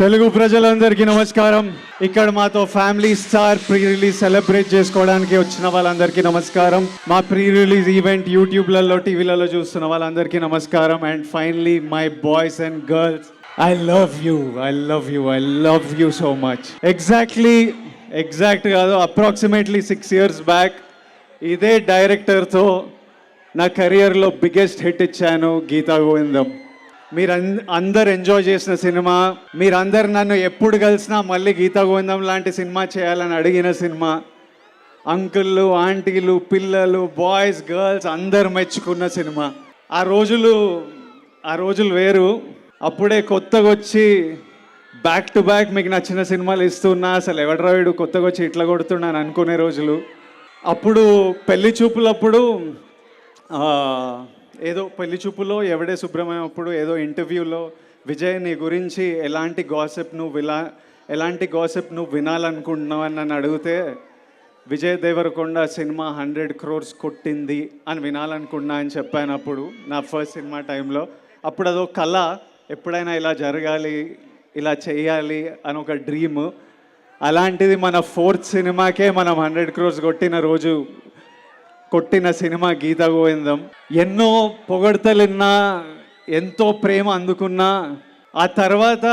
తెలుగు ప్రజలందరికీ నమస్కారం. ఇక్కడ మాతో family star pre release celebrate చేసుకోవడానికి వచ్చిన వాళ్ళందరికీ నమస్కారం. మా ప్రీ రిలీజ్ ఈవెంట్ యూట్యూబ్లలో టీవీలలో చూస్తున్న వాళ్ళందరికీ నమస్కారం. And finally my boys and girls I love you I love you I love you so much. Exactly exact కాదు అప్రాక్సిమేట్లీ సిక్స్ ఇయర్స్ బ్యాక్ ఇదే డైరెక్టర్తో నా కెరియర్లో బిగ్గెస్ట్ హిట్ ఇచ్చాను గీతా గోవిందం. మీరు అందరు ఎంజాయ్ చేసిన సినిమా మీరందరు నన్ను ఎప్పుడు కలిసినా మళ్ళీ గీతా గోవిందం లాంటి సినిమా చేయాలని అడిగిన సినిమా. అంకుళ్ళు ఆంటీలు పిల్లలు బాయ్స్ గర్ల్స్ అందరు మెచ్చుకున్న సినిమా. ఆ రోజులు ఆ రోజులు వేరు. అప్పుడే కొత్తగా వచ్చి బ్యాక్ టు బ్యాక్ మీకు నచ్చిన సినిమాలు ఇస్తున్నా. అసలు ఎవడరా వీడు కొత్తగా వచ్చి ఇట్లా కొడుతున్నాను అనుకునే రోజులు. అప్పుడు పెళ్ళి చూపులప్పుడు ఏదో పెళ్ళి చూపులో ఎవడే శుభ్రమైనప్పుడు ఏదో ఇంటర్వ్యూలో విజయ్ నీ గురించి ఎలాంటి గాసిప్ నువ్వు విలా ఎలాంటి గాసిప్ నువ్వు వినాలనుకుంటున్నావు? అని నన్ను అడిగితే విజయ్ దేవరకొండ సినిమా హండ్రెడ్ క్రోర్స్ కొట్టింది అని వినాలనుకున్నా అని చెప్పానప్పుడు నా ఫస్ట్ సినిమా టైంలో. అప్పుడు అదో కళ ఎప్పుడైనా ఇలా జరగాలి ఇలా చేయాలి అని ఒక డ్రీమ్. అలాంటిది మన ఫోర్త్ సినిమాకే మనం హండ్రెడ్ క్రోర్స్ కొట్టిన రోజు కొట్టిన సినిమా గీత గోవిందం. ఎన్నో పొగడతలున్నా ఎంతో ప్రేమ అందుకున్నా ఆ తర్వాత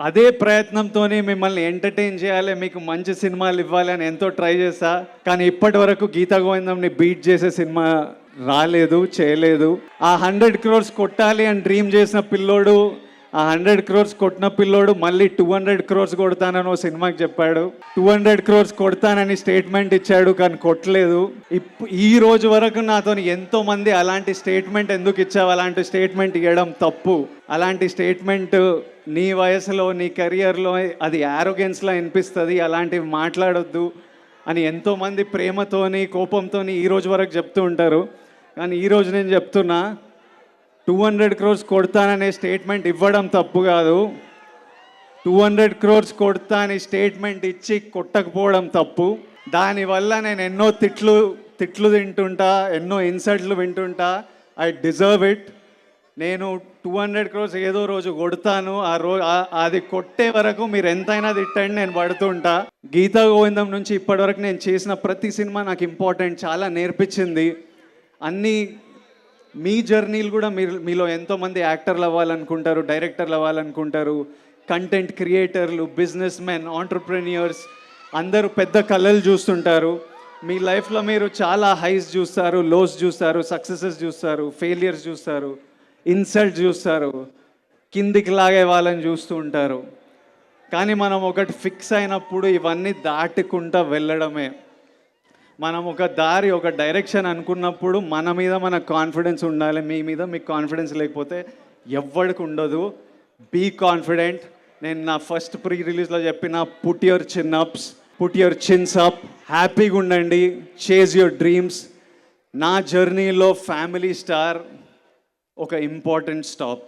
అదే ప్రయత్నంతోనే మిమ్మల్ని ఎంటర్టైన్ చేయాలి మీకు మంచి సినిమాలు ఇవ్వాలి అని ఎంతో ట్రై చేశా. కానీ ఇప్పటి వరకు గీతా గోవిందంని బీట్ చేసే సినిమా రాలేదు చేయలేదు. ఆ హండ్రెడ్ క్రోర్స్ కొట్టాలి అని డ్రీమ్ చేసిన పిల్లోడు ఆ హండ్రెడ్ క్రోర్స్ కొట్టిన పిల్లోడు మళ్ళీ టూ హండ్రెడ్ క్రోర్స్ కొడతానని ఓ సినిమాకి చెప్పాడు. టూ హండ్రెడ్ క్రోర్స్ కొడతానని స్టేట్మెంట్ ఇచ్చాడు కానీ కొట్టలేదు. ఇప్పు ఈ రోజు వరకు నాతో ఎంతో మంది అలాంటి స్టేట్మెంట్ ఎందుకు ఇచ్చావు? అలాంటి స్టేట్మెంట్ ఇవ్వడం తప్పు. అలాంటి స్టేట్మెంట్ నీ వయసులో నీ కెరియర్లో అది యారోగెన్స్లా అనిపిస్తుంది అలాంటివి మాట్లాడొద్దు అని ఎంతోమంది ప్రేమతోని కోపంతోని ఈ రోజు వరకు చెప్తూ ఉంటారు. కానీ ఈ రోజు నేను చెప్తున్నా టూ హండ్రెడ్ క్రోర్స్ కొడతాననే స్టేట్మెంట్ ఇవ్వడం తప్పు కాదు. టూ హండ్రెడ్ క్రోర్స్ కొడతా అని స్టేట్మెంట్ ఇచ్చి కొట్టకపోవడం తప్పు. దానివల్ల నేను ఎన్నో తిట్లు తిట్లు తింటుంటా ఎన్నో ఇన్సల్ట్లు వింటుంటా. I deserve it. నేను టూ హండ్రెడ్ క్రోర్స్ ఏదో రోజు కొడతాను. ఆ రోజు అది కొట్టే వరకు మీరు ఎంతైనా తిట్టండి నేను పడుతుంటా. గీతా గోవిందం నుంచి ఇప్పటివరకు నేను చేసిన ప్రతి సినిమా నాకు ఇంపార్టెంట్ చాలా నేర్పించింది. అన్నీ మీ జర్నీలు కూడా మీరు మీలో ఎంతోమంది యాక్టర్లు అవ్వాలనుకుంటారు డైరెక్టర్లు అవ్వాలనుకుంటారు కంటెంట్ క్రియేటర్లు బిజినెస్ మెన్ ఆంటర్ప్రెన్యూర్స్ అందరూ పెద్ద కళలు చూస్తుంటారు. మీ లైఫ్లో మీరు చాలా హైస్ చూస్తారు లోస్ చూస్తారు సక్సెసెస్ చూస్తారు ఫెయిలియర్స్ చూస్తారు ఇన్సల్ట్ చూస్తారు కిందికి లాగే వాళ్ళని చూస్తూ ఉంటారు. కానీ మనం ఒకటి ఫిక్స్ అయినప్పుడు ఇవన్నీ దాటుకుంటా వెళ్ళడమే. మనం ఒక దారి ఒక డైరెక్షన్ అనుకున్నప్పుడు మన మీద మన కాన్ఫిడెన్స్ ఉండాలి. మీ మీద మీకు కాన్ఫిడెన్స్ లేకపోతే ఎవ్వడికి ఉండదు. బీ కాన్ఫిడెంట్ నేను నా ఫస్ట్ ప్రీ రిలీజ్లో చెప్పిన put your chin ups put your chins up హ్యాపీగా ఉండండి. చేజ్ యువర్ డ్రీమ్స్ నా జర్నీలో ఫ్యామిలీ స్టార్ ఒక ఇంపార్టెంట్ స్టాప్